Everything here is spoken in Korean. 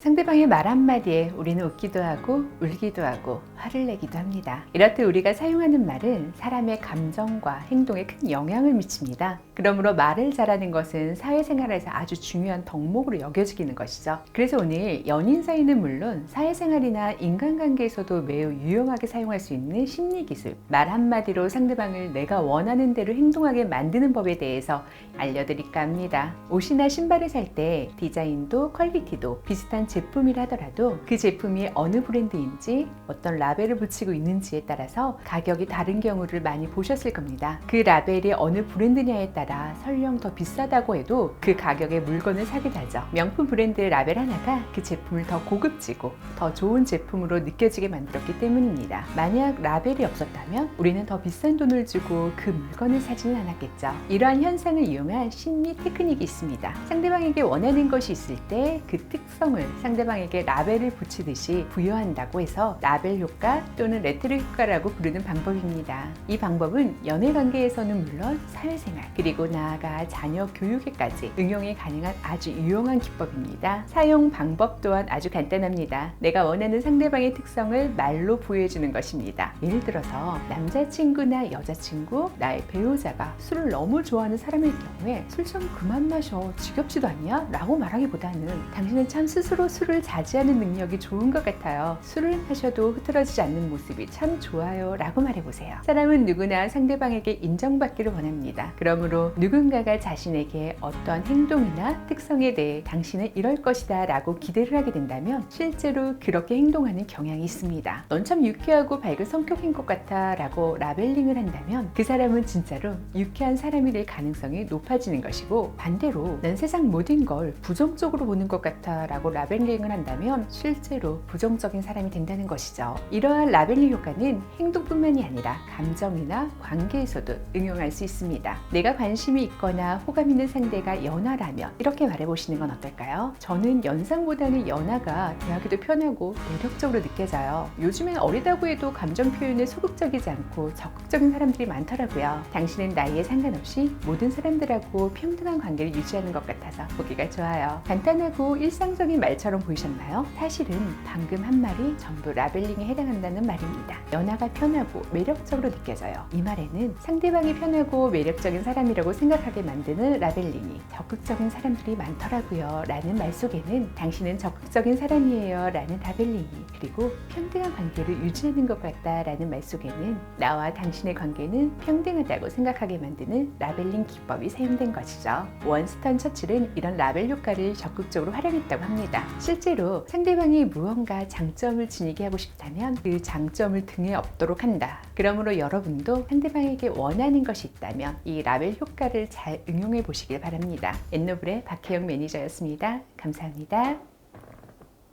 상대방의 말 한마디에 우리는 웃기도 하고 울기도 하고 화를 내기도 합니다. 이렇듯 우리가 사용하는 말은 사람의 감정과 행동에 큰 영향을 미칩니다. 그러므로 말을 잘하는 것은 사회생활에서 아주 중요한 덕목으로 여겨지기는 것이죠. 그래서 오늘 연인 사이는 물론 사회생활이나 인간관계에서도 매우 유용하게 사용할 수 있는 심리기술, 말 한마디로 상대방을 내가 원하는 대로 행동하게 만드는 법에 대해서 알려드릴까 합니다. 옷이나 신발을 살 때 디자인도 퀄리티도 비슷한 제품이라 하더라도 그 제품이 어느 브랜드인지 어떤 라벨을 붙이고 있는지에 따라서 가격이 다른 경우를 많이 보셨을 겁니다. 그 라벨이 어느 브랜드냐에 따라 설령 더 비싸다고 해도 그 가격의 물건을 사게 되죠. 명품 브랜드의 라벨 하나가 그 제품을 더 고급지고 더 좋은 제품으로 느껴지게 만들었기 때문입니다. 만약 라벨이 없었다면 우리는 더 비싼 돈을 주고 그 물건을 사지는 않았겠죠. 이러한 현상을 이용한 심리 테크닉이 있습니다. 상대방에게 원하는 것이 있을 때 그 특성을 상대방에게 라벨을 붙이듯이 부여한다고 해서 라벨 효과 또는 레트로 효과라고 부르는 방법입니다. 이 방법은 연애 관계에서는 물론 사회생활 그리고 나아가 자녀 교육에까지 응용이 가능한 아주 유용한 기법입니다. 사용 방법 또한 아주 간단합니다. 내가 원하는 상대방의 특성을 말로 부여해주는 것입니다. 예를 들어서 남자친구나 여자친구, 나의 배우자가 술을 너무 좋아하는 사람일 경우에 술 좀 그만 마셔 지겹지도 않냐? 라고 말하기보다는 당신은 참 스스로 술을 자제하는 능력이 좋은 것 같아요. 술을 마셔도 흐트러지지 않는 모습이 참 좋아요. 라고 말해보세요. 사람은 누구나 상대방에게 인정받기를 원합니다. 그러므로 누군가가 자신에게 어떤 행동이나 특성에 대해 당신은 이럴 것이다 라고 기대를 하게 된다면 실제로 그렇게 행동하는 경향이 있습니다. 넌 참 유쾌하고 밝은 성격인 것 같아 라고 라벨링을 한다면 그 사람은 진짜로 유쾌한 사람이 될 가능성이 높아지는 것이고 반대로 난 세상 모든 걸 부정적으로 보는 것 같아 라고 라벨 링을 한다면 실제로 부정적인 사람이 된다는 것이죠. 이러한 라벨링 효과는 행동뿐만이 아니라 감정이나 관계에서도 응용할 수 있습니다. 내가 관심이 있거나 호감 있는 상대가 연하라면 이렇게 말해보시는 건 어떨까요? 저는 연상보다는 연하가 대하기도 편하고 매력적으로 느껴져요. 요즘엔 어리다고 해도 감정 표현에 소극적이지 않고 적극적인 사람들이 많더라고요. 당신은 나이에 상관없이 모든 사람들하고 평등한 관계를 유지하는 것 같아서 보기가 좋아요. 간단하고 일상적인 말 처럼 보이셨나요? 사실은 방금 한 말이 전부 라벨링에 해당한다는 말입니다. 연하가 편하고 매력적으로 느껴져요. 이 말에는 상대방이 편하고 매력적인 사람이라고 생각하게 만드는 라벨링이 적극적인 사람들이 많더라고요. 라는 말 속에는 당신은 적극적인 사람이에요. 라는 라벨링이 그리고 평등한 관계를 유지하는 것 같다 라는 말 속에는 나와 당신의 관계는 평등하다고 생각하게 만드는 라벨링 기법이 사용된 것이죠. 원스턴 처칠은 이런 라벨 효과를 적극적으로 활용했다고 합니다. 실제로 상대방이 무언가 장점을 지니게 하고 싶다면 그 장점을 등에 업도록 한다. 그러므로 여러분도 상대방에게 원하는 것이 있다면 이 라벨 효과를 잘 응용해 보시길 바랍니다. 엔노블의 박혜영 매니저였습니다. 감사합니다.